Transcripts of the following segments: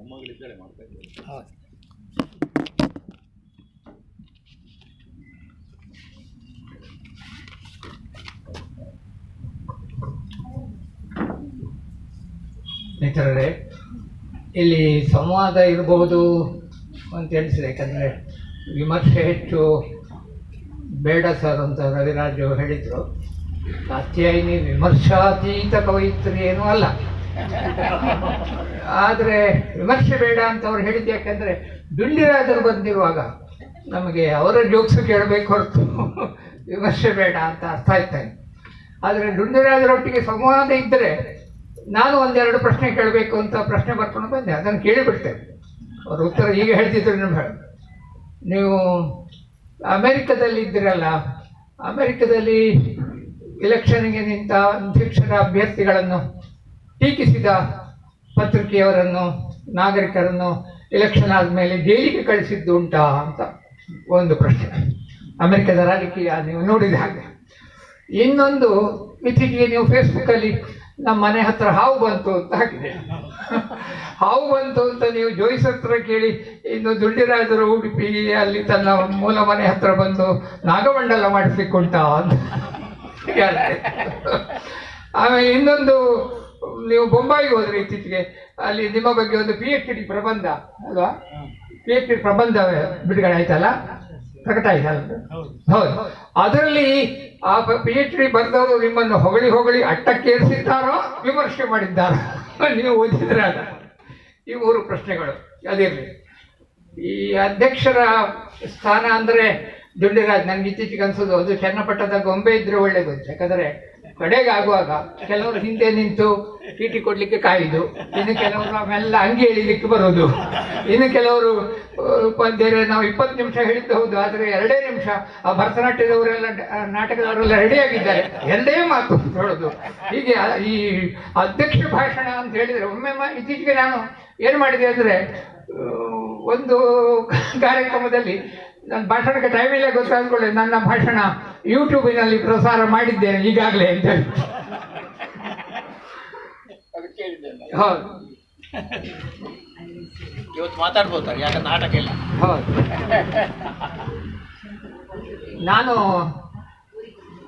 ಮೊಮ್ಮಗಳಿದ್ದಾಳೆ ಮಾಡ್ತಾ ಇದ್ದಾರೆ. ಹೌದು. ಮಿತ್ರರೇ ಇಲ್ಲಿ ಸಂವಾದ ಇರಬಹುದು ಅಂತ ಎಣಿಸಿದೆ ಯಾಕಂದರೆ ವಿಮರ್ಶೆ ಹೆಚ್ಚು ಬೇಡ ಸರ್ ಅಂತ ರವಿರಾಜು ಹೇಳಿದರು. ಕಾತ್ಯಾಯಿನಿ ವಿಮರ್ಶಾತೀತ ಕವಯಿತ್ರಿ ಏನೂ ಅಲ್ಲ. ಆದರೆ ವಿಮರ್ಶೆ ಬೇಡ ಅಂತ ಅವ್ರು ಹೇಳಿದ್ದು ಯಾಕಂದರೆ ದುಂಡಿರಾದರು ಬಂದಿರುವಾಗ ನಮಗೆ ಅವರ ಜೋಕ್ಸು ಕೇಳಬೇಕು ಹೊರತು ವಿಮರ್ಶೆ ಬೇಡ ಅಂತ ಅರ್ಥ ಆಯ್ತಾ ಆದರೆ ದುಂಡಿರಾದರೊಟ್ಟಿಗೆ ಸಂವಾದ ಇದ್ದರೆ ನಾನು ಒಂದೆರಡು ಪ್ರಶ್ನೆ ಕೇಳಬೇಕು ಅಂತ ಪ್ರಶ್ನೆ ಬರ್ಕೊಂಡು ಬಂದೆ. ಅದನ್ನು ಕೇಳಿಬಿಡ್ತೇನೆ ಅವ್ರ ಉತ್ತರ ಈಗ ಹೇಳ್ತಿದ್ರು ನಿಮ್ಗೆ ನೀವು ಅಮೆರಿಕದಲ್ಲಿ ಇದ್ದೀರಲ್ಲ, ಅಮೆರಿಕದಲ್ಲಿ ಇಲೆಕ್ಷನ್ಗೆ ನಿಂತ ಅಧ್ಯಕ್ಷರ ಅಭ್ಯರ್ಥಿಗಳನ್ನು ಟೀಕಿಸಿದ ಪತ್ರಿಕೆಯವರನ್ನು, ನಾಗರಿಕರನ್ನು ಎಲೆಕ್ಷನ್ ಆದಮೇಲೆ ಜೈಲಿಗೆ ಕಳಿಸಿದ್ದು ಉಂಟಾ ಅಂತ ಒಂದು ಪ್ರಶ್ನೆ. ಅಮೆರಿಕದ ರಾಜಕೀಯ ನೀವು ನೋಡಿದ ಹಾಗೆ. ಇನ್ನೊಂದು ಇತ್ತೀಚೆಗೆ ನೀವು ಫೇಸ್ಬುಕ್ಕಲ್ಲಿ ನಮ್ಮ ಮನೆ ಹತ್ರ ಹಾವು ಬಂತು ಅಂತ ಹಾಕಿದೆ ಹಾವು ಬಂತು ಅಂತ ನೀವು ಜೋಯಿಸ್ ಹತ್ರ ಕೇಳಿ, ಇನ್ನು ದುಡ್ಡಿರಾದರು ಉಡುಪಿ ಅಲ್ಲಿ ತನ್ನ ಮೂಲ ಮನೆ ಹತ್ರ ಬಂದು ನಾಗಮಂಡಲ ಮಾಡಿಸಿಕೊಂಡ ಅಂತ. ಆಮೇಲೆ ಇನ್ನೊಂದು ನೀವು ಬೊಂಬಾಯಿಗೆ ಹೋದ್ರೆ ಇತ್ತೀಚೆಗೆ ಅಲ್ಲಿ ನಿಮ್ಮ ಬಗ್ಗೆ ಒಂದು ಪಿ ಎಚ್ ಡಿ ಪ್ರಬಂಧ ಅಲ್ವಾ? ಪಿ ಎಚ್ ಡಿ ಪ್ರಬಂಧ ಬಿಡುಗಡೆ ಆಯ್ತಲ್ಲ? ಪ್ರಕಟ ಆಯ್ತಲ್ಲ ಹೌದು. ಅದರಲ್ಲಿ ಆ ಪಿ ಎಚ್ ಡಿ ಬರೆದವರು ನಿಮ್ಮನ್ನು ಹೊಗಳಿ ಹೊಗಳಿ ಅಟ್ಟಕ್ಕೇರಿಸಿದ್ದಾರೋ ವಿಮರ್ಶೆ ಮಾಡಿದ್ದಾರೋ ನೀವು ಓದಿದ್ರೆ ಅದ ಈ ಮೂರು ಪ್ರಶ್ನೆಗಳು ಅದಿರಲಿ. ಈ ಅಧ್ಯಕ್ಷರ ಸ್ಥಾನ ಅಂದರೆ ದುಂಡಿರಾಜ್ ನನಗೆ ಇತ್ತೀಚೆಗೆ ಅನ್ಸೋದು ಅದು ಚನ್ನಪಟ್ಟದ ಗೊಂಬೆ ಇದ್ರೆ ಒಳ್ಳೇದು ಯಾಕಂದರೆ ಕಡೆಗೆ ಆಗುವಾಗ ಕೆಲವರು ಹಿಂದೆ ನಿಂತು ಚೀಟಿ ಕೊಡ್ಲಿಕ್ಕೆ ಕಾಯಿದು, ಇನ್ನು ಕೆಲವರು ನಾವೆಲ್ಲ ಅಂಗಿ ಎಳಿಲಿಕ್ಕೆ ಬರೋದು. ಇನ್ನು ಕೆಲವರು ಬೇರೆ ನಾವು ಇಪ್ಪತ್ತು ನಿಮಿಷ ಹೇಳಿದ್ದು ಹೌದು, ಆದರೆ ಎರಡೇ ನಿಮಿಷ ಆ ಭರತನಾಟ್ಯದವರೆಲ್ಲ ನಾಟಕದವರೆಲ್ಲ ರೆಡಿಯಾಗಿದ್ದಾರೆ ಎರಡೇ ಮಾತು ಹೇಳೋದು. ಹೀಗೆ ಈ ಅಧ್ಯಕ್ಷ ಭಾಷಣ ಅಂತ ಹೇಳಿದರೆ, ಒಮ್ಮೆ ಇತ್ತೀಚೆಗೆ ನಾನು ಏನು ಮಾಡಿದೆ ಅಂದರೆ ಒಂದು ಕಾರ್ಯಕ್ರಮದಲ್ಲಿ ನನ್ನ ಭಾಷಣಕ್ಕೆ ಟೈಮ್ ಇಲ್ಲ ಗೊತ್ತಾದ್ಕೊಳ್ಳಿ, ನನ್ನ ಭಾಷಣ ಯೂಟ್ಯೂಬಿನಲ್ಲಿ ಪ್ರಸಾರ ಮಾಡಿದ್ದೇನೆ ಈಗಾಗಲೇ ಅಂತ ಹೇಳಿ. ಹೌದು. ಇವತ್ತು ಮಾತಾಡ್ಬೋದು? ಯಾಕಂದ್ರೆ ನಾಟಕ ಇಲ್ಲ? ಹೌದು. ನಾನು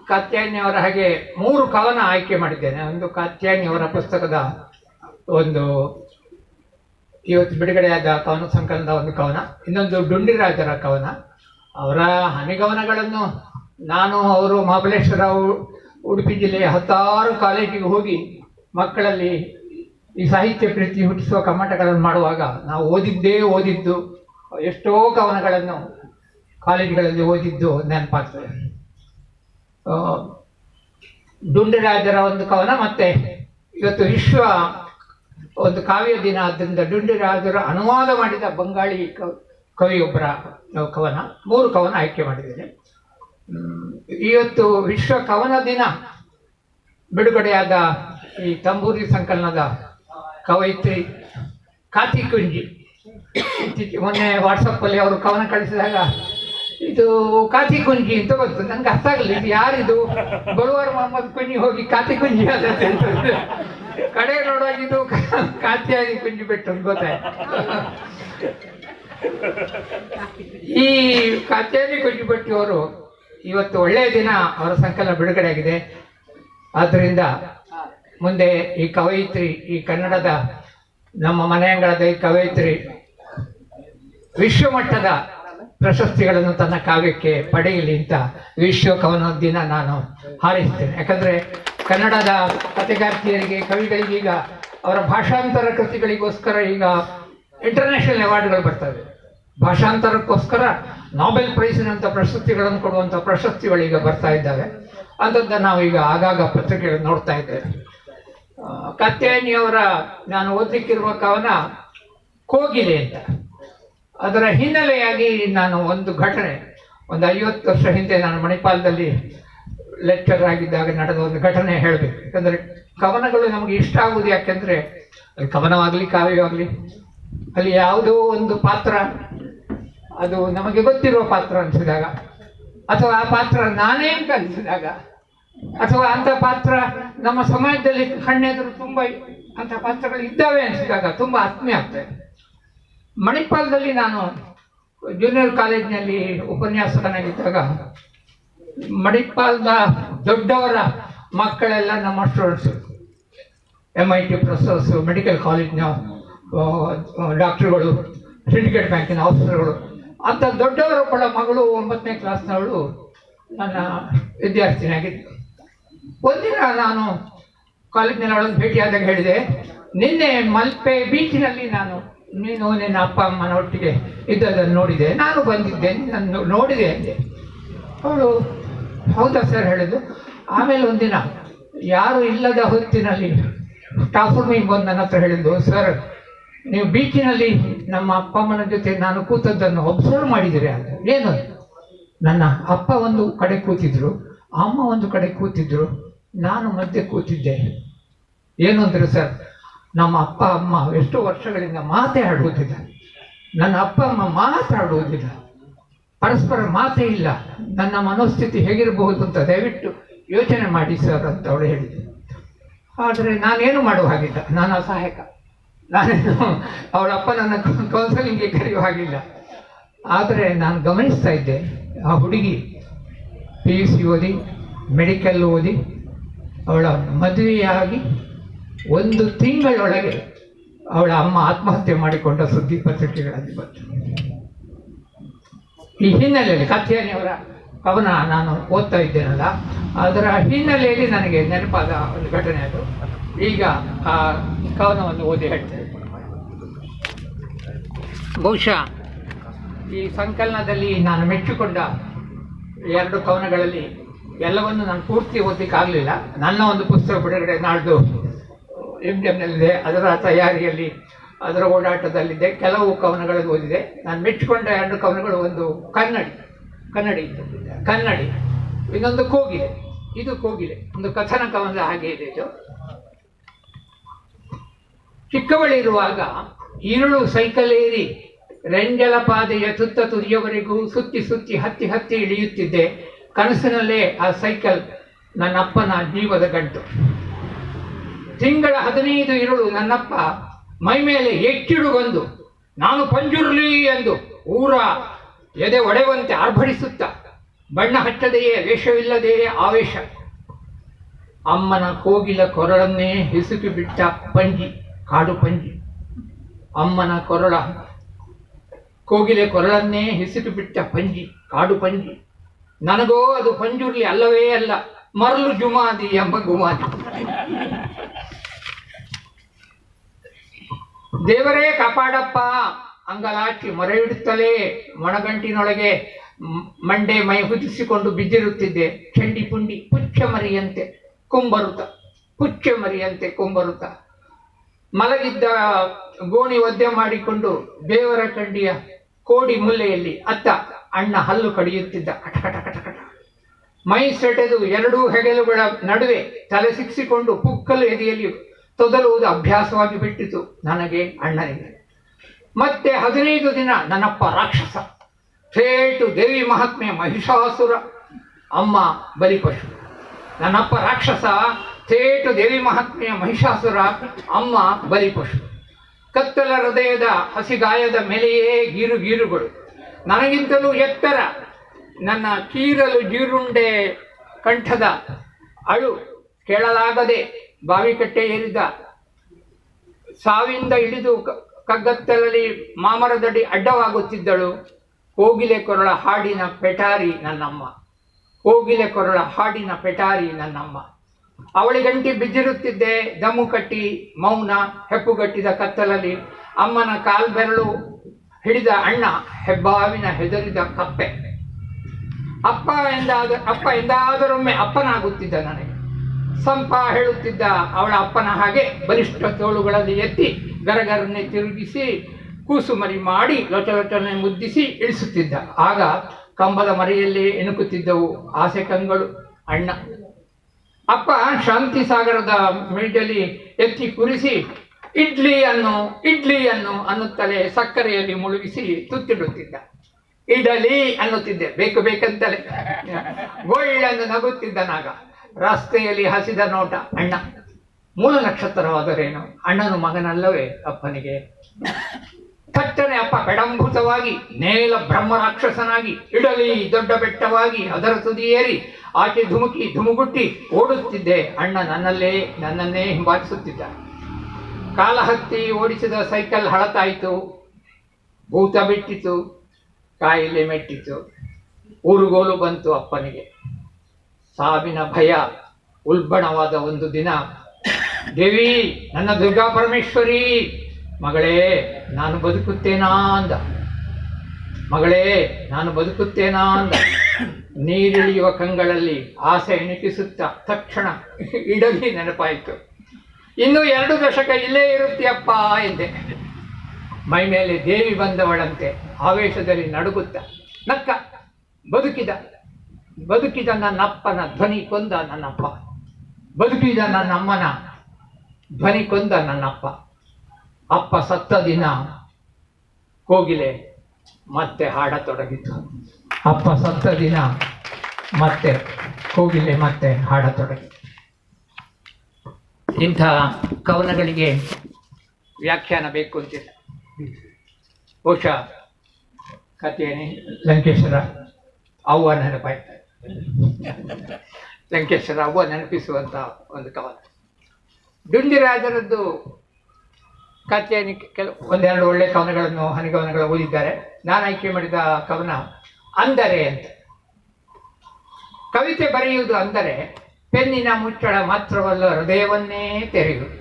ಕಾತ್ಯಾಯನಿಯವರ ಹಾಗೆ ಮೂರು ಕವನ ಆಯ್ಕೆ ಮಾಡಿದ್ದೇನೆ. ಒಂದು ಕಾತ್ಯಾಯನಿಯವರ ಪುಸ್ತಕದ ಒಂದು ಇವತ್ತು ಬಿಡುಗಡೆಯಾದ ಕವನ ಸಂಕಲನದ ಒಂದು ಕವನ ಇನ್ನೊಂದು ಡುಂಡಿರಾಜರ ಕವನ. ಅವರ ಹನಿಗವನಗಳನ್ನು ನಾನು ಅವರು ಮಹಾಬಲೇಶ್ವರ ಉಡುಪಿ ಜಿಲ್ಲೆಯ ಹತ್ತಾರು ಕಾಲೇಜಿಗೆ ಹೋಗಿ ಮಕ್ಕಳಲ್ಲಿ ಈ ಸಾಹಿತ್ಯ ಪ್ರೀತಿ ಹುಟ್ಟಿಸುವ ಕಮ್ಮಟಗಳನ್ನು ಮಾಡುವಾಗ ನಾವು ಓದಿದ್ದೇ ಓದಿದ್ದು, ಎಷ್ಟೋ ಕವನಗಳನ್ನು ಕಾಲೇಜುಗಳಲ್ಲಿ ಓದಿದ್ದು ನೆನಪಾಗ್ತದೆ. ಡುಂಡಿರಾಜರ ಒಂದು ಕವನ ಮತ್ತೆ ಇವತ್ತು ವಿಶ್ವ ಒಂದು ಕಾವ್ಯ ದಿನ ಆದ್ದರಿಂದ ಡುಂಡಿರಾಜರು ಅನುವಾದ ಮಾಡಿದ ಬಂಗಾಳಿ ಕವಿಯೊಬ್ಬರ ಕವನ, ಮೂರು ಕವನ ಆಯ್ಕೆ ಮಾಡಿದ್ದೇನೆ. ಇವತ್ತು ವಿಶ್ವ ಕವನ ದಿನ ಬಿಡುಗಡೆಯಾದ ಈ ತಂಬೂರಿ ಸಂಕಲನದ ಕವಯಿತ್ರಿ ಕಾತಿ ಕುಂಜಿ ಮೊನ್ನೆ ವಾಟ್ಸಪ್ಪಲ್ಲಿ ಅವರು ಕವನ ಕಳಿಸಿದಾಗ, ಇದು ಕಾತಿ ಕುಂಜಿ ಅಂತ ಗೊತ್ತು ನಂಗೆ ಅರ್ಥ ಆಗಲಿಲ್ಲ. ಇದು ಯಾರಿದು ಬಳುವರ್ ಮೊಹಮ್ಮದ್ ಕುಂಜಿ ಹೋಗಿ ಕಾತಿ ಕುಂಜಿ ಅದ. ಕಡೆ ನೋಡೋದಿದ್ದು ಕಾತಿಯಾಗಿ ಕುಂಜಿ ಬಿಟ್ಟು ಗೊತ್ತಾಯ್ತು. ಈ ಕಾತ್ಯಾದಿ ಕುಂಜಿ ಅವರು ಇವತ್ತು ಒಳ್ಳೆಯ ದಿನ ಅವರ ಸಂಕಲನ ಬಿಡುಗಡೆಯಾಗಿದೆ ಆದ್ದರಿಂದ ಮುಂದೆ ಈ ಕವಯಿತ್ರಿ, ಈ ಕನ್ನಡದ ನಮ್ಮ ಮನೆಯಂಗಳದ ಈ ಕವಯಿತ್ರಿ ವಿಶ್ವಮಟ್ಟದ ಪ್ರಶಸ್ತಿಗಳನ್ನು ತನ್ನ ಕಾವ್ಯಕ್ಕೆ ಪಡೆಯಲಿ ಅಂತ ವಿಶ್ವ ಕವನ ದಿನ ನಾನು ಹಾರೈಸ್ತೇನೆ ಯಾಕಂದ್ರೆ ಕನ್ನಡದ ಕಥೆಗಾರ್ತಿಯರಿಗೆ, ಕವಿಗಳಿಗೆ ಈಗ ಅವರ ಭಾಷಾಂತರ ಕೃತಿಗಳಿಗೋಸ್ಕರ ಈಗ ಇಂಟರ್ನ್ಯಾಷನಲ್ ಅವಾರ್ಡ್ಗಳು ಬರ್ತವೆ. ಭಾಷಾಂತರಕ್ಕೋಸ್ಕರ ನೋಬೆಲ್ ಪ್ರೈಸಿನಂಥ ಪ್ರಶಸ್ತಿಗಳನ್ನು ಕೊಡುವಂಥ ಪ್ರಶಸ್ತಿಗಳು ಈಗ ಬರ್ತಾ ಇದ್ದಾವೆ. ಅಂಥದ್ದನ್ನು ನಾವು ಈಗ ಆಗಾಗ ಪತ್ರಿಕೆಗಳನ್ನು ನೋಡ್ತಾ ಇದ್ದೇವೆ. ಕತ್ಯಾಯಿನಿಯವರ ನಾನು ಓದಲಿಕ್ಕಿರುವ ಕವನ ಕೋಗಿಲೆ ಅಂತ. ಅದರ ಹಿನ್ನೆಲೆಯಾಗಿ ನಾನು ಒಂದು ಘಟನೆ, ಒಂದು ಐವತ್ತು ವರ್ಷ ಹಿಂದೆ ನಾನು ಮಣಿಪಾಲದಲ್ಲಿ ಲೆಕ್ಚರ್ ಆಗಿದ್ದಾಗ ನಡೆದ ಒಂದು ಘಟನೆ ಹೇಳಬೇಕು. ಯಾಕಂದರೆ ಕವನಗಳು ನಮಗೆ ಇಷ್ಟ ಆಗುವುದು ಯಾಕೆಂದರೆ ಕವನವಾಗಲಿ, ಕಾವ್ಯವಾಗಲಿ, ಅಲ್ಲಿ ಯಾವುದೋ ಒಂದು ಪಾತ್ರ ಅದು ನಮಗೆ ಗೊತ್ತಿರುವ ಪಾತ್ರ ಅನಿಸಿದಾಗ, ಅಥವಾ ಆ ಪಾತ್ರ ನಾನೇ ಅಂತ ಅನಿಸಿದಾಗ, ಅಥವಾ ಅಂಥ ಪಾತ್ರ ನಮ್ಮ ಸಮಾಜದಲ್ಲಿ ಕಣ್ಣೆದುರು ತುಂಬ ಅಂಥ ಪಾತ್ರಗಳು ಇದ್ದಾವೆ ಅನಿಸಿದಾಗ ತುಂಬ ಆತ್ಮೀಯ ಆಗ್ತದೆ. ಮಣಿಪಾಲದಲ್ಲಿ ನಾನು ಜೂನಿಯರ್ ಕಾಲೇಜಿನಲ್ಲಿ ಉಪನ್ಯಾಸಕನಾಗಿದ್ದಾಗ ಮಣಿಪಾಲದ ದೊಡ್ಡವರ ಮಕ್ಕಳೆಲ್ಲ ನಮ್ಮ students. M I T professors medical ಕಾಲೇಜಿನ ಡಾಕ್ಟ್ರುಗಳು ಸಿಂಡಿಕೇಟ್ ಬ್ಯಾಂಕಿನ ಆಫೀಸರ್ಗಳು ಅಂಥ ದೊಡ್ಡವರೊಬ್ಬಳ ಮಗಳು ಒಂಬತ್ತನೇ ಕ್ಲಾಸ್ನವಳು ನನ್ನ ವಿದ್ಯಾರ್ಥಿನಿಯಾಗಿದ್ದು ಒಂದಿನ ನಾನು ಅವಳನ್ನು ಭೇಟಿಯಾದಾಗ ಹೇಳಿದೆ, ನಿನ್ನೆ ಮಲ್ಪೆ ಬೀಚಿನಲ್ಲಿ ನಾನು ನೀನು ನಿನ್ನ ಅಪ್ಪ ಅಮ್ಮನ ಒಟ್ಟಿಗೆ ಇದ್ದದನ್ನು ನೋಡಿದೆ. ನಾನು ಬಂದಿದ್ದೆ ನನ್ನ ನೋಡಿದೆ ಅಂದೆ. ಅವಳು, ಹೌದಾ ಸರ್? ಹೇಳಿದ್ದು. ಆಮೇಲೆ ಒಂದಿನ, ಯಾರು ಇಲ್ಲದ ಹೊತ್ತಿನಲ್ಲಿ, ಸ್ಟಾಫ್ ರೂಮಿಗೆ ಬಂದು ನನ್ನ ಹತ್ರ ಹೇಳಿದ್ದು, ಸರ್ ನೀವು ಬೀಚಿನಲ್ಲಿ ನಮ್ಮ ಅಪ್ಪ ಅಮ್ಮನ ಜೊತೆ ನಾನು ಕೂತದ್ದನ್ನು ಒಬ್ಸರ್ವ್ ಮಾಡಿದ್ದೀರಿ ಅಂತ ಏನು? ನನ್ನ ಅಪ್ಪ ಒಂದು ಕಡೆ ಕೂತಿದ್ರು, ಅಮ್ಮ ಒಂದು ಕಡೆ ಕೂತಿದ್ರು, ನಾನು ಮಧ್ಯೆ ಕೂತಿದ್ದೆ. ಏನು ಅಂದ್ರೆ ಸರ್ ನಮ್ಮ ಅಪ್ಪ ಅಮ್ಮ ಎಷ್ಟೋ ವರ್ಷಗಳಿಂದ ಮಾತೇ ಆಡುವುದಿಲ್ಲ ನನ್ನ ಅಪ್ಪ ಅಮ್ಮ ಮಾತಾಡುವುದಿಲ್ಲ. ಪರಸ್ಪರ ಮಾತೇ ಇಲ್ಲ. ನನ್ನ ಮನೋಸ್ಥಿತಿ ಹೇಗಿರಬಹುದು ಅಂತ ದಯವಿಟ್ಟು ಯೋಚನೆ ಮಾಡಿ ಸರ್ ಅಂತ ಅವಳು ಹೇಳಿದೆ ಆದರೆ ನಾನೇನು ಮಾಡುವ ಹಾಗಿಲ್ಲ. ನಾನು ಅಸಹಾಯಕ. ನಾನೇನು ಅವಳಪ್ಪ ನನ್ನ ಕೌನ್ಸಲಿಂಗ್ಗೆ ಕರೆಯುವ ಹಾಗಿಲ್ಲ. ಆದರೆ ನಾನು ಗಮನಿಸ್ತಾ ಇದ್ದೆ, ಆ ಹುಡುಗಿ ಪಿ ಯು ಸಿ ಓದಿ, ಮೆಡಿಕಲ್ ಓದಿ, ಅವಳ ಮದುವೆಯಾಗಿ ಒಂದು ತಿಂಗಳೊಳಗೆ ಅವಳ ಅಮ್ಮ ಆತ್ಮಹತ್ಯೆ ಮಾಡಿಕೊಂಡ ಸುದ್ದಿ ಪತ್ರಿಕೆಗಳಲ್ಲಿ ಬಂತು. ಈ ಹಿನ್ನೆಲೆಯಲ್ಲಿ ಕಥೆಯನ್ನವರ ಕವನ ನಾನು ಓದ್ತಾ ಇದ್ದೇನಲ್ಲ, ಅದರ ಹಿನ್ನೆಲೆಯಲ್ಲಿ ನನಗೆ ನೆನಪಾದ ಒಂದು ಘಟನೆ ಅದು. ಈಗ ಆ ಕವನವನ್ನು ಓದಿ ಹೇಳ್ತೇನೆ. ಬಹುಶಃ ಈ ಸಂಕಲನದಲ್ಲಿ ನಾನು ಮೆಚ್ಚಿಕೊಂಡ ಎರಡು ಕವನಗಳಲ್ಲಿ ಎಲ್ಲವನ್ನು ನಾನು ಪೂರ್ತಿ ಓದಲಿಕ್ಕಾಗಲಿಲ್ಲ ನನ್ನ ಒಂದು ಪುಸ್ತಕ ಬಿಡುಗಡೆ ನಾಡ್ದು ಎಂ ಡಿ ಎಮ್ನಲ್ಲಿದೆ ಅದರ ತಯಾರಿಯಲ್ಲಿ, ಅದರ ಓಡಾಟದಲ್ಲಿದೆ. ಕೆಲವು ಕವನಗಳನ್ನು ಓದಿದೆ. ನಾನು ಮೆಚ್ಚಿಕೊಂಡ ಎರಡು ಕವನಗಳು ಒಂದು ಕನ್ನಡಿ ಕನ್ನಡಿ. ಕನ್ನಡಿ. ಇನ್ನೊಂದು ಕೋಗಿಲೆ. ಇದು ಕೋಗಿಲೆ. ಒಂದು ಕಥನ ಕವನದ ಹಾಗೆ ಇದೆ ಇದು. ಚಿಕ್ಕವಳಿರುವಾಗ ಈರುಳು ಸೈಕಲ್ ಏರಿ ರೆಂಜಲ ಪಾದೆಯ ತುತ್ತ ತುದಿಯವರೆಗೂ ಸುತ್ತಿ ಸುತ್ತಿ ಹತ್ತಿ ಹತ್ತಿ ಇಳಿಯುತ್ತಿದ್ದೆ. ಕನಸಿನಲ್ಲೇ ಆ ಸೈಕಲ್ ನನ್ನ ಅಪ್ಪನ ಜೀವದ ಗಂಟು. ತಿಂಗಳ ಹದಿನೈದು ಇರುಳು ನನ್ನಪ್ಪ ಮೈ ಮೇಲೆ ಹೆಚ್ಚಿಡು ಬಂದು, ನಾನು ಪಂಜುರ್ಲಿ ಎಂದು ಊರ ಎದೆ ಒಡೆವಂತೆ ಆರ್ಭಡಿಸುತ್ತ ಬಣ್ಣ ಹಚ್ಚದೆಯೇ ವೇಷವಿಲ್ಲದೆಯೇ ಆವೇಶ. ಅಮ್ಮನ ಕೋಗಿಲ ಕೊರಳನ್ನೇ ಹಿಸುಕಿ ಬಿಟ್ಟ ಪಂಜಿ, ಕಾಡು ಪಂಜಿ. ಅಮ್ಮನ ಕೊರಳ. ಕೋಗಿಲೆ ಕೊರಳನ್ನೇ ಹಿಸಿಟು ಬಿಟ್ಟ ಪಂಜಿ, ಕಾಡು ಪಂಜಿ. ನನಗೋ ಅದು ಪಂಜುರ್ಲಿ ಅಲ್ಲವೇ ಅಲ್ಲ, ಮರಳು ಜುಮಾದಿ ಎಂಬ ಗುಮಾದಿ. ದೇವರೇ ಕಾಪಾಡಪ್ಪ, ಅಂಗಲಾಚಿ ಮೊರೆಯಿಡುತ್ತಲೇ ಮೊಣಗಂಟಿನೊಳಗೆ ಮಂಡೆ ಮೈ ಹುದಿಸಿಕೊಂಡು ಬಿದ್ದಿರುತ್ತಿದ್ದೆ. ಚಂಡಿ ಪುಂಡಿ ಪುಚ್ಚ ಮರಿಯಂತೆ ಕುಂಬರುತ ಪುಚ್ಚ ಮರಿಯಂತೆ ಕುಂಬರುತ. ಮಲಗಿದ್ದ ಗೋಣಿ ಒದ್ದೆ ಮಾಡಿಕೊಂಡು ಬೇವರ ಕಂಡಿಯ ಕೋಡಿ ಮುಲ್ಲೆಯಲ್ಲಿ ಅತ್ತ ಅಣ್ಣ ಹಲ್ಲು ಕಡಿಯುತ್ತಿದ್ದ ಕಟಕಟ ಕಟಕಟ ಕಟ ಕಟ. ಮೈ ಸೆಟೆದು ಎರಡೂ ಹೆಗಲುಗಳ ನಡುವೆ ತಲೆ ಸಿಕ್ಕಿಸಿಕೊಂಡು ಪುಕ್ಕಲು ಎದೆಯಲ್ಲಿ ತೊದಲುವುದು ಅಭ್ಯಾಸವಾಗಿ ಬಿಟ್ಟಿತು ನನಗೆ ಅಣ್ಣನಿಗೆ. ಮತ್ತೆ ಹದಿನೈದು ದಿನ ನನ್ನಪ್ಪ ರಾಕ್ಷಸ ಥೇಟು ದೇವಿ ಮಹಾತ್ಮೆ ಮಹಿಷಾಸುರ, ಅಮ್ಮ ಬಲಿಪಶು ನನ್ನಪ್ಪ ರಾಕ್ಷಸ ಥೇಟು ದೇವಿ ಮಹಾತ್ಮೆಯ ಮಹಿಷಾಸುರ, ಅಮ್ಮ ಬಲಿಪಶು ಕತ್ತಲ ಹೃದಯದ ಹಸಿಗಾಯದ ಮೇಲೆಯೇ ಗೀರು ಗೀರುಗಳು. ನನಗಿಂತಲೂ ಎತ್ತರ. ನನ್ನ ಕೀರಲು ಜೀರುಂಡೆ ಕಂಠದ ಅಳು ಕೇಳಲಾಗದೆ ಬಾವಿಕಟ್ಟೆ ಏರಿದ. ಸಾವಿಂದ ಹಿಡಿದು ಕಗ್ಗತ್ತಲಲ್ಲಿ ಮಾಮರದಡಿ ಅಡ್ಡವಾಗುತ್ತಿದ್ದಳು. ಕೋಗಿಲೆ ಕೊರಳ ಹಾಡಿನ ಪೆಟಾರಿ ನನ್ನಮ್ಮ. ಕೋಗಿಲೆ ಕೊರಳ ಹಾಡಿನ ಪೆಟಾರಿ ನನ್ನಮ್ಮ. ಅವಳಿಗಂಟಿ ಬಿದ್ದಿರುತ್ತಿದ್ದೆ, ದಮ್ಮು ಕಟ್ಟಿ ಮೌನ ಹೆಪ್ಪುಗಟ್ಟಿದ ಕತ್ತಲಲ್ಲಿ. ಅಮ್ಮನ ಕಾಲ್ಬೆರಳು ಹಿಡಿದ ಅಣ್ಣ ಹೆಬ್ಬಾವಿನ ಹೆದರಿದ ಕಪ್ಪೆ. ಅಪ್ಪ ಎಂದಾದ, ಅಪ್ಪ ಎಂದಾದರೊಮ್ಮೆ ಅಪ್ಪನಾಗುತ್ತಿದ್ದ ನನಗೆ. ಸಂಪ ಹೇಳುತ್ತಿದ್ದ ಅವಳ ಅಪ್ಪನ ಹಾಗೆ ಬಲಿಷ್ಠ ತೋಳುಗಳಲ್ಲಿ ಎತ್ತಿ ಗರಗರನ್ನೇ ತಿರುಗಿಸಿ ಕೂಸುಮರಿ ಮಾಡಿ ಲೊಚಲೊಚನೆ ಮುದ್ದಿಸಿ ಇಳಿಸುತ್ತಿದ್ದ. ಆಗ ಕಂಬದ ಮರೆಯಲ್ಲೇ ಎಣುಕುತ್ತಿದ್ದವು ಆಸೆ ಕಂಗಳು ಅಣ್ಣ. ಅಪ್ಪ ಶಾಂತಿ ಸಾಗರದ ಮಿಡ್ಡಲ್ಲಿ ಎತ್ತಿ ಕುರಿಸಿ, ಇಡ್ಲಿಯನ್ನು ಇಡ್ಲಿಯನ್ನು ಅನ್ನುತ್ತಲೇ ಸಕ್ಕರೆಯಲ್ಲಿ ಮುಳುಗಿಸಿ ತುತ್ತಿಡುತ್ತಿದ್ದ. ಇಡಲಿ ಅನ್ನುತ್ತಿದ್ದೆ. ಬೇಕು, ಬೇಕಂತಲೇ. ಗೋಳ್ಳನ್ನು ನಗುತ್ತಿದ್ದ ನಾಗ. ರಸ್ತೆಯಲ್ಲಿ ಹಸಿದ ನೋಟ. ಅಣ್ಣ, ಮೂಲ ನಕ್ಷತ್ರವಾದರೇನು? ಅಣ್ಣನು ಮಗನಲ್ಲವೇ ಅಪ್ಪನಿಗೆ. ಥಟ್ಟನೆ ಅಪ್ಪ ಬೆಡಂಭೂತವಾಗಿ ನೇಲ ಬ್ರಹ್ಮ ರಾಕ್ಷಸನಾಗಿ ಇಡಲಿ ದೊಡ್ಡ ಬೆಟ್ಟವಾಗಿ, ಅದರ ತುದಿಯೇರಿ ಆಕೆ ಧುಮುಕಿ ಧುಮುಗುಟ್ಟಿ ಓಡುತ್ತಿದ್ದೆ. ಅಣ್ಣ ನನ್ನಲ್ಲೇ, ನನ್ನನ್ನೇ ಹಿಂಬಾಲಿಸುತ್ತಿದ್ದ ಕಾಲ ಹತ್ತಿ ಓಡಿಸಿದ ಸೈಕಲ್ ಹಳತಾಯಿತು. ಭೂತ ಬಿಟ್ಟಿತು. ಕಾಯಿಲೆ ಮೆಟ್ಟಿತು. ಊರುಗೋಲು ಬಂತು ಅಪ್ಪನಿಗೆ. ಸಾವಿನ ಭಯ, ಉಲ್ಬಣವಾದ ಒಂದು ದಿನ. ದೇವಿ, ನನ್ನ ದುರ್ಗಾ ಪರಮೇಶ್ವರಿ ಮಗಳೇ, ನಾನು ಬದುಕುತ್ತೇನಾ ಅಂದ. ಮಗಳೇ, ನಾನು ಬದುಕುತ್ತೇನಾ ಅಂದ. ನೀರಿಳಿಯುವ ಕಂಗಳಲ್ಲಿ ಆಸೆ ಎಣಿಕಿಸುತ್ತ ತಕ್ಷಣ ಇಡಲಿ ನೆನಪಾಯಿತು. ಇನ್ನು ಎರಡು ದಶಕ ಇಲ್ಲೇ ಇರುತ್ತೀಯಪ್ಪ ಎಂದೆ. ಮೈ ಮೇಲೆ ದೇವಿ ಬಂದವಳಂತೆ ಆವೇಶದಲ್ಲಿ ನಡುಗುತ್ತ. ನಕ್ಕ, ಬದುಕಿದ ಬದುಕಿದ ನನ್ನಪ್ಪನ ಧ್ವನಿ ಕೊಂದ ನನ್ನಪ್ಪ. ಬದುಕಿದ ನನ್ನಮ್ಮನ ಧ್ವನಿ ಕೊಂದ ನನ್ನಪ್ಪ. ಅಪ್ಪ ಸತ್ತ ದಿನ ಕೋಗಿಲೆ ಮತ್ತೆ ಹಾಡತೊಡಗಿತು ಅಪ್ಪ ಸತ್ತ ದಿನ ಮತ್ತೆ ಕೋಗಿಲೆ ಮತ್ತೆ ಹಾಡತೊಡಗಿತು ಇಂಥ ಕವನಗಳಿಗೆ ವ್ಯಾಖ್ಯಾನ ಬೇಕು ಅಂತಿಲ್ಲ ಬಹುಶಃ ಕಥೆಯೇ ಲಂಕೇಶ್ವರ ಅವ್ವ ನೆನಪಾಯ್ತಾರೆ ಲಂಕೇಶ್ವರ ಅವ್ವ ನೆನಪಿಸುವಂಥ ಒಂದು ಕವನ. ಡುಂಡಿರಾಜರದ್ದು ಕಥೆಯನ್ನು ಕೆಲವು ಒಂದೆರಡು ಒಳ್ಳೆ ಕವನಗಳನ್ನು ಹನಿಗವನಗಳು ಓದಿದ್ದಾರೆ. ನಾನು ಆಯ್ಕೆ ಮಾಡಿದ ಕವನ ಅಂದರೆ ಅಂತ. ಕವಿತೆ ಬರೆಯುವುದು ಅಂದರೆ ಪೆನ್ನಿನ ಮುಚ್ಚಳ ಮಾತ್ರವಲ್ಲ ಹೃದಯವನ್ನೇ ತೆರೆಯುವುದು.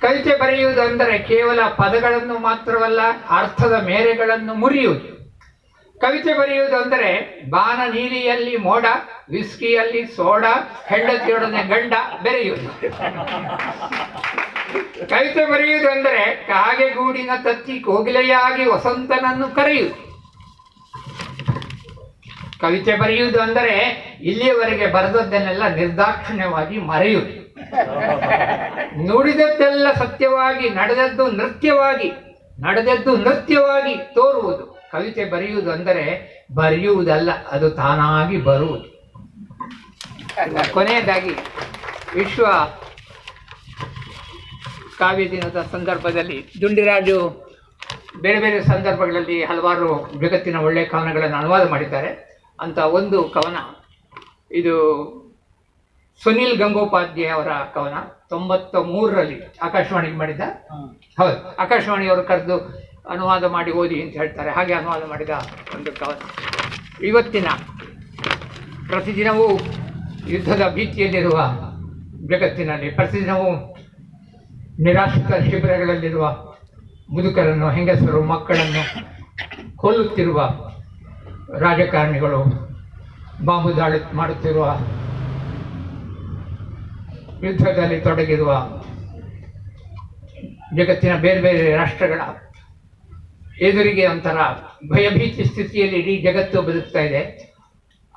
ಕವಿತೆ ಬರೆಯುವುದು ಅಂದರೆ ಕೇವಲ ಪದಗಳನ್ನು ಮಾತ್ರವಲ್ಲ, ಅರ್ಥದ ಮೇರೆಗಳನ್ನು ಮುರಿಯುವುದು. ಕವಿತೆ ಬರೆಯುವುದು ಅಂದರೆ ಬಾನ ನೀಲಿಯಲ್ಲಿ ಮೋಡ, ವಿಸ್ಕಿಯಲ್ಲಿ ಸೋಡಾ, ಹೆಂಡತಿಯೊಡನೆ ಗಂಡ ಬೆರೆಯುವುದು. ಕವಿತೆ ಬರೆಯುವುದು ಅಂದರೆ ಕಾಗೆಗೂಡಿನ ತತ್ತಿ ಕೋಗಿಲೆಯಾಗಿ ವಸಂತನನ್ನು ಕರೆಯುವುದು. ಕವಿತೆ ಬರೆಯುವುದು ಅಂದರೆ, ಇಲ್ಲಿಯವರೆಗೆ ಬರೆದದ್ದನ್ನೆಲ್ಲ ನಿರ್ದಾಕ್ಷಿಣ್ಯವಾಗಿ ಮರೆಯುವುದು. ನುಡಿದದ್ದೆಲ್ಲ ಸತ್ಯವಾಗಿ, ನಡೆದದ್ದು ನೃತ್ಯವಾಗಿ ನಡೆದದ್ದು ನೃತ್ಯವಾಗಿ ತೋರುವುದು. ಕವಿತೆ ಬರೆಯುವುದು ಅಂದರೆ, ಬರೆಯುವುದಲ್ಲ, ಅದು ತಾನಾಗಿ ಬರುವುದು. ಕೊನೆಯದಾಗಿ, ವಿಶ್ವ ಕಾವ್ಯ ದಿನದ ಸಂದರ್ಭದಲ್ಲಿ ದುಂಡಿರಾಜು ಬೇರೆ ಬೇರೆ ಸಂದರ್ಭಗಳಲ್ಲಿ ಹಲವಾರು ಜಗತ್ತಿನ ಒಳ್ಳೆಯ ಕವನಗಳನ್ನು ಅನುವಾದ ಮಾಡಿದ್ದಾರೆ. ಅಂತ ಒಂದು ಕವನ ಇದು ಸುನಿಲ್ ಗಂಗೋಪಾಧ್ಯಾಯ ಅವರ ಕವನ ತೊಂಬತ್ತ ಮೂರರಲ್ಲಿ ಆಕಾಶವಾಣಿಗೆ ಮಾಡಿದ್ದ. ಹೌದು, ಆಕಾಶವಾಣಿಯವರು ಕರೆದು ಅನುವಾದ ಮಾಡಿ ಓದಿ ಅಂತ ಹೇಳ್ತಾರೆ. ಹಾಗೆ ಅನುವಾದ ಮಾಡಿದ ಒಂದು ಕವನ. ಇವತ್ತಿನ ಪ್ರತಿದಿನವೂ ಯುದ್ಧದ ಭೀತಿಯಲ್ಲಿರುವ ಜಗತ್ತಿನಲ್ಲಿ ಪ್ರತಿದಿನವೂ ನಿರಾಶ್ರಿತ ಶಿಬಿರಗಳಲ್ಲಿರುವ ಮುದುಕರನ್ನು, ಹೆಂಗಸರು, ಮಕ್ಕಳನ್ನು ಕೊಲ್ಲುತ್ತಿರುವ ರಾಜಕಾರಣಿಗಳು ಬಾಂಬು ದಾಳಿ ಮಾಡುತ್ತಿರುವ, ಯುದ್ಧದಲ್ಲಿ ತೊಡಗಿರುವ ಜಗತ್ತಿನ ಬೇರೆ ಬೇರೆ ರಾಷ್ಟ್ರಗಳ ಎದುರಿಗೆ ಒಂಥರ ಭಯಭೀತಿ ಸ್ಥಿತಿಯಲ್ಲಿ ಇಡೀ ಜಗತ್ತು ಬದುಕ್ತಾ ಇದೆ.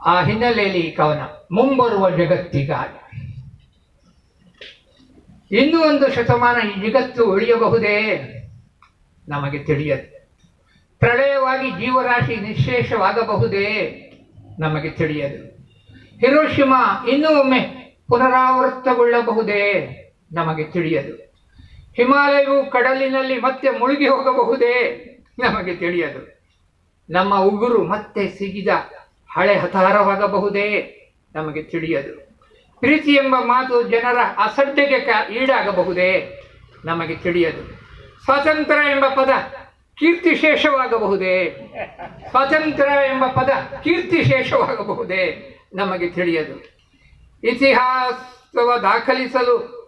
ಆ ಹಿನ್ನೆಲೆಯಲ್ಲಿ ಈ ಕವನ, ಮುಂಬರುವ ಜಗತ್ತಿಗಾಗಿ. ಇನ್ನೂ ಒಂದು ಶತಮಾನ ಈ ಜಗತ್ತು ಉಳಿಯಬಹುದೇ? ನಮಗೆ ತಿಳಿಯದು. ಪ್ರಳಯವಾಗಿ ಜೀವರಾಶಿ ನಿಶೇಷವಾಗಬಹುದೇ? ನಮಗೆ ತಿಳಿಯದು. ಹಿರೋಶಿಮ ಇನ್ನೂ ಒಮ್ಮೆ ಪುನರಾವೃತ್ತಗೊಳ್ಳಬಹುದೇ? ನಮಗೆ ತಿಳಿಯದು. ಹಿಮಾಲಯವು ಕಡಲಿನಲ್ಲಿ ಮತ್ತೆ ಮುಳುಗಿ ಹೋಗಬಹುದೇ? ನಮಗೆ ತಿಳಿಯದು. ನಮ್ಮ ಉಗುರು ಮತ್ತೆ ಸಿಗಿದ ಹಳೆ ಹತಾರವಾಗಬಹುದೇ ನಮಗೆ ತಿಳಿಯದು. ಪ್ರೀತಿ ಎಂಬ ಮಾತು ಜನರ ಅಸಡ್ಡೆಗೆ ಕ ಈಡಾಗಬಹುದೇ? ನಮಗೆ ತಿಳಿಯದು. ಸ್ವತಂತ್ರ ಎಂಬ ಪದ ಕೀರ್ತಿಶೇಷವಾಗಬಹುದೇ ಸ್ವಾತಂತ್ರ್ಯ ಎಂಬ ಪದ ಕೀರ್ತಿಶೇಷವಾಗಬಹುದೇ ನಮಗೆ ತಿಳಿಯದು. ಇತಿಹಾಸವ ದಾಖಲಿಸಲು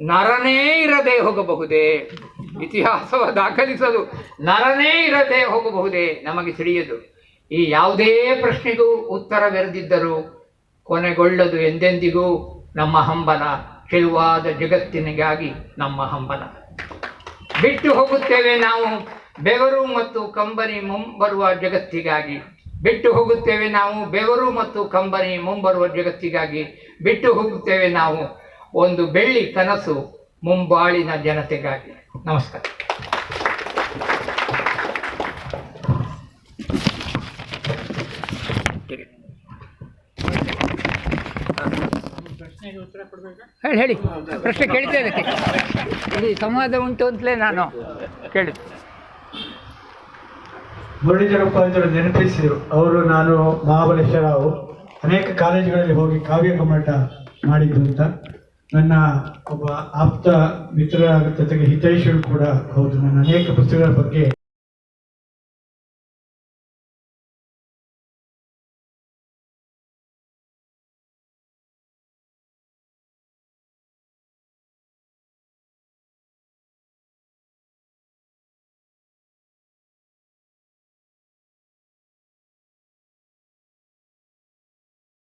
ನರನೇ ಇರದೆ ಹೋಗಬಹುದೇ? ಇತಿಹಾಸವ ದಾಖಲಿಸಲು ನರನೇ ಇರದೆ ಹೋಗಬಹುದೇ? ನಮಗೆ ತಿಳಿಯದು. ಈ ಯಾವುದೇ ಪ್ರಶ್ನೆಗೂ ಉತ್ತರವೆರೆದಿದ್ದರೂ ಕೊನೆಗೊಳ್ಳದು ಎಂದೆಂದಿಗೂ ನಮ್ಮ ಹಂಬಲ ಚೆಲುವಾದ ಜಗತ್ತಿನಿಗಾಗಿ ನಮ್ಮ ಹಂಬಲ. ಬಿಟ್ಟು ಹೋಗುತ್ತೇವೆ ನಾವು ಬೆವರು ಮತ್ತು ಕಂಬನಿ ಮುಂಬರುವ ಜಗತ್ತಿಗಾಗಿ. ಬಿಟ್ಟು ಹೋಗುತ್ತೇವೆ ನಾವು ಬೆವರು ಮತ್ತು ಕಂಬನಿ ಮುಂಬರುವ ಜಗತ್ತಿಗಾಗಿ. ಬಿಟ್ಟು ಹೋಗುತ್ತೇವೆ ನಾವು ಒಂದು ಬೆಳ್ಳಿ ಕನಸು ಮುಂಬಾಳಿನ ಜನತೆಗಾಗಿ. ನಮಸ್ಕಾರ. ಹೇಳಿ ಹೇಳಿ. ಪ್ರಶ್ನೆ ಕೇಳಿದ್ದೆ ಅದಕ್ಕೆ. ಇಲ್ಲಿ ಸಂವಾದ ಉಂಟು ಅಂತಲೇ ನಾನು ಕೇಳಿದ್ದೆ ಮುರಳೀಧರಪ್ಪ ಅಂತ ನೆನಪಿಸಿದರು ಅವರು ನಾನು ಮಹಾಬಲೇಶ್ವರ ರಾವ್. ಅನೇಕ ಕಾಲೇಜುಗಳಲ್ಲಿ ಹೋಗಿ ಕಾವ್ಯ ಕಮ್ಮಟ ಮಾಡಿದ್ದು ಅಂತ. ನನ್ನ ಒಬ್ಬ ಆಪ್ತ ಮಿತ್ರ ಜೊತೆಗೆ ಹಿತೈಷಿಗಳು ಕೂಡ ಹೌದು. ನನ್ನ ಅನೇಕ ಪುಸ್ತಕಗಳ ಬಗ್ಗೆ